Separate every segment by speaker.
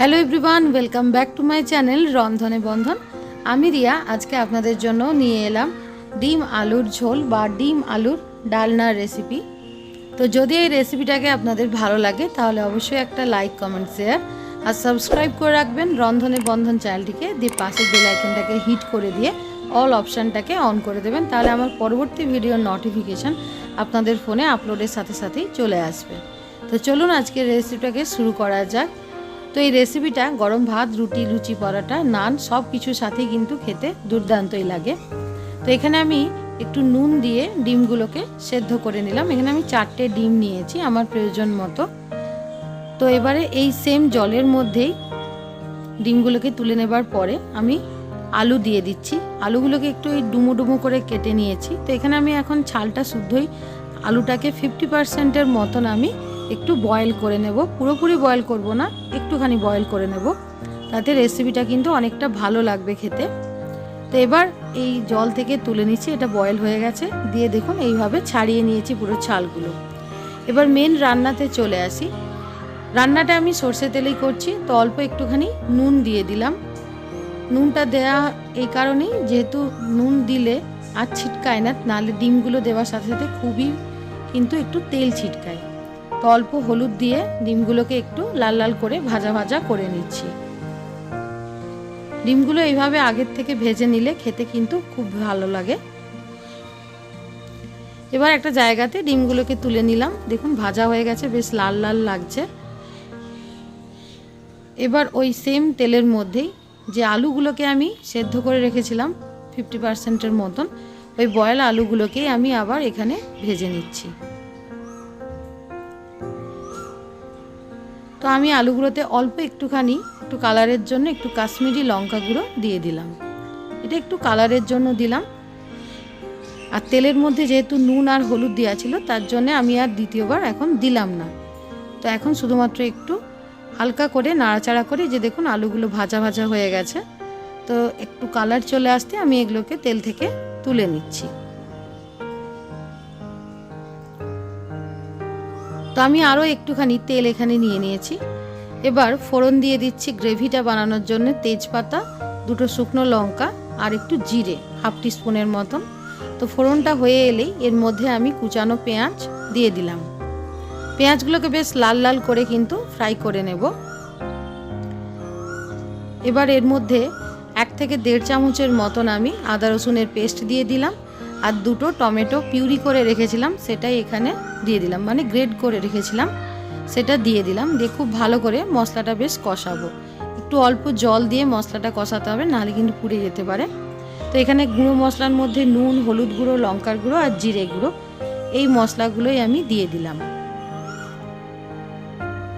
Speaker 1: Hello everyone welcome back to my channel Rondhone Bondhon আমি রিয়া, আজকে আপনাদের জন্য নিয়ে এলাম ডিম আলুর ঝোল বা ডিম আলুর ডালনার রেসিপি তো যদি এই রেসিপিটাকে আপনাদের ভালো লাগে, তাহলে অবশ্যই একটা লাইক কমেন্ট শেয়ার আর সাবস্ক্রাইব করে রাখবেন রন্ধনে বন্ধন চ্যানেলটিকে দিয়ে পাশের বেল আইকনটাকে হিট করে দিয়ে অল অপশানটাকে অন করে দেবেন, তাহলে আমার পরবর্তী ভিডিওর নোটিফিকেশান আপনাদের ফোনে আপলোডের সাথে সাথেই চলে আসবে। তো চলুন আজকের রেসিপিটাকে শুরু করা যাক। তো এই রেসিপিটা গরম ভাত, রুটি, লুচি, পরোটা, নান সব কিছুর সাথেই কিন্তু খেতে দুর্দান্তই লাগে। তো এখানে আমি একটু নুন দিয়ে ডিমগুলোকে সেদ্ধ করে নিলাম। এখানে আমি চারটে ডিম নিয়েছি আমার প্রয়োজন মতো। তো এবারে এই সেম জলের মধ্যেই ডিমগুলোকে তুলে নেবার পরে আমি আলু দিয়ে দিচ্ছি। আলুগুলোকে একটু এই ডুমো ডুমো করে কেটে নিয়েছি। তো এখানে আমি এখন ছালটা শুদ্ধই আলুটাকে ফিফটি পার্সেন্টের মতন আমি একটু বয়েল করে নেব। পুরোপুরি বয়েল করব না, একটুখানি বয়েল করে নেব। তাতে রেসিপিটা কিন্তু অনেকটা ভালো লাগবে খেতে। তো এবার এই জল থেকে তুলে নিচ্ছি, এটা বয়েল হয়ে গেছে। দিয়ে দেখুন, এইভাবে ছাড়িয়ে নিয়েছি পুরো ছালগুলো। এবার মেন রান্নাতে চলে আসি। রান্নাটা আমি সর্ষে তেলেই করছি, তো অল্প একটুখানি নুন দিয়ে দিলাম। নুনটা দেয়া এই কারণেই, যেহেতু নুন দিলে আর ছিটকায় না নাহলে ডিমগুলো দেওয়ার সাথে সাথে খুবই কিন্তু একটু তেল ছিটকায়। তো অল্প হলুদ দিয়ে ডিমগুলোকে একটু লাল লাল করে ভাজা ভাজা করে নিচ্ছি। ডিমগুলো এইভাবে আগের থেকে ভেজে নিলে খেতে কিন্তু খুব ভালো লাগে। এবার একটা জায়গাতে ডিমগুলোকে তুলে নিলাম। দেখুন, ভাজা হয়ে গেছে, বেশ লাল লাল লাগছে। এবার ওই সেম তেলের মধ্যেই যে আলুগুলোকে আমি সেদ্ধ করে রেখেছিলাম ফিফটি পার্সেন্টের মতন, ওই বয়েল আলুগুলোকেই আমি আবার এখানে ভেজে নিচ্ছি। তো আমি আলুগুলোতে অল্প একটুখানি, একটু কালারের জন্য একটু কাশ্মীরি লঙ্কা গুঁড়ো দিয়ে দিলাম। এটা একটু কালারের জন্য দিলাম। আর তেলের মধ্যে যেহেতু নুন আর হলুদ দেওয়া ছিল, তার জন্য আমি আর দ্বিতীয়বার এখন দিলাম না। তো এখন শুধুমাত্র একটু হালকা করে নাড়াচাড়া করে যে দেখুন আলুগুলো ভাজা ভাজা হয়ে গেছে, তো একটু কালার চলে আসতে আমি এগুলোকে তেল থেকে তুলে নিচ্ছি। তো আমি আরও একটুখানি তেল এখানে নিয়ে নিয়েছি। এবার ফোড়ন দিয়ে দিচ্ছি গ্রেভিটা বানানোর জন্য তেজপাতা, দুটো শুকনো লঙ্কা আর একটু জিরে, হাফ টিস্পুনের মতন। তো ফোড়নটা হয়ে এলেই এর মধ্যে আমি কুচানো পেঁয়াজ দিয়ে দিলাম। পেঁয়াজগুলোকে বেশ লাল লাল করে কিন্তু ফ্রাই করে নেব। এবার এর মধ্যে এক থেকে দেড় চামচের মতন আমি আদা রসুনের পেস্ট দিয়ে দিলাম। আর দুটো টমেটো পিউরি করে রেখেছিলাম, সেটাই এখানে দিয়ে দিলাম। মানে গ্রেড করে রেখেছিলাম, সেটা দিয়ে দিলাম। দিয়ে খুব ভালো করে মশলাটা বেশ কষাবো। একটু অল্প জল দিয়ে মশলাটা কষাতে হবে, নাহলে কিন্তু পুড়ে যেতে পারে। তো এখানে গুঁড়ো মশলার মধ্যে নুন, হলুদ গুঁড়ো, লঙ্কার গুঁড়ো আর জিরে গুঁড়ো, এই মশলাগুলোই আমি দিয়ে দিলাম।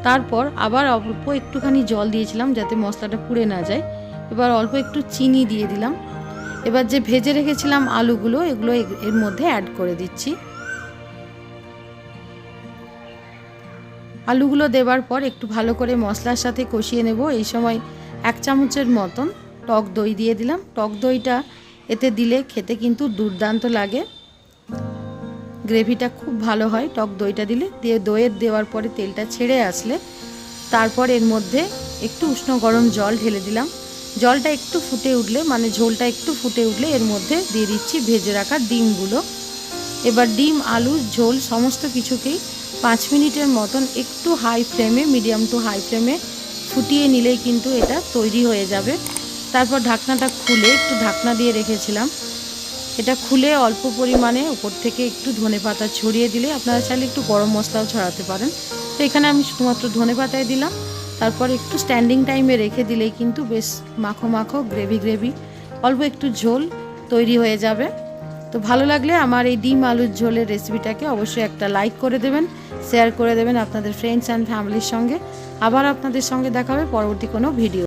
Speaker 1: তারপর আবার অল্প একটুখানি জল দিয়েছিলাম যাতে মশলাটা পুড়ে না যায়। এবার অল্প একটু চিনি দিয়ে দিলাম। এবার যে ভেজে রেখেছিলাম আলুগুলো, এগুলো এর মধ্যে অ্যাড করে দিচ্ছি। আলুগুলো দেওয়ার পর একটু ভালো করে মশলার সাথে কষিয়ে নেব। এই সময় এক চামচের মতন টক দই দিয়ে দিলাম। টক দইটা এতে দিলে খেতে কিন্তু দুর্দান্ত লাগে। গ্রেভিটা খুব ভালো হয় টক দইটা দিলে। দিয়ে দইয়ের দেওয়ার পরে তেলটা ছেড়ে আসলে তারপর এর মধ্যে একটু উষ্ণ গরম জল ঢেলে দিলাম। জলটা একটু ফুটে উঠলে মানে ঝোলটা একটু ফুটে উঠলে এর মধ্যে দিয়ে দিচ্ছি ভেজে রাখা ডিমগুলো। এবার ডিম, আলু, ঝোল সমস্ত কিছুকেই পাঁচ মিনিটের মতন একটু হাই ফ্লেমে মিডিয়াম টু হাই ফ্লেমে ফুটিয়ে নিলেই কিন্তু এটা তৈরি হয়ে যাবে। তারপর ঢাকনাটা খুলে একটু ঢাকনা দিয়ে রেখেছিলাম। এটা খুলে অল্প পরিমাণে উপর থেকে একটু ধনে পাতা ছড়িয়ে দিলে আপনারা চাইলে একটু গরম মশলাও ছড়াতে পারেন। তো এখানে আমি শুধুমাত্র ধনে পাতায় দিলাম। তারপর একটু স্ট্যান্ডিং টাইমে রেখে দিলেই কিন্তু বেশ মাখো মাখো গ্রেভি গ্রেভি অল্প একটু ঝোল তৈরি হয়ে যাবে। তো ভালো লাগলে আমার এই ডিম আলুর ঝোলের রেসিপিটাকে অবশ্যই একটা লাইক করে দেবেন শেয়ার করে দেবেন আপনাদের ফ্রেন্ডস অ্যান্ড ফ্যামিলির সঙ্গে। আবার আপনাদের সঙ্গে দেখা হবে পরবর্তী কোনো ভিডিও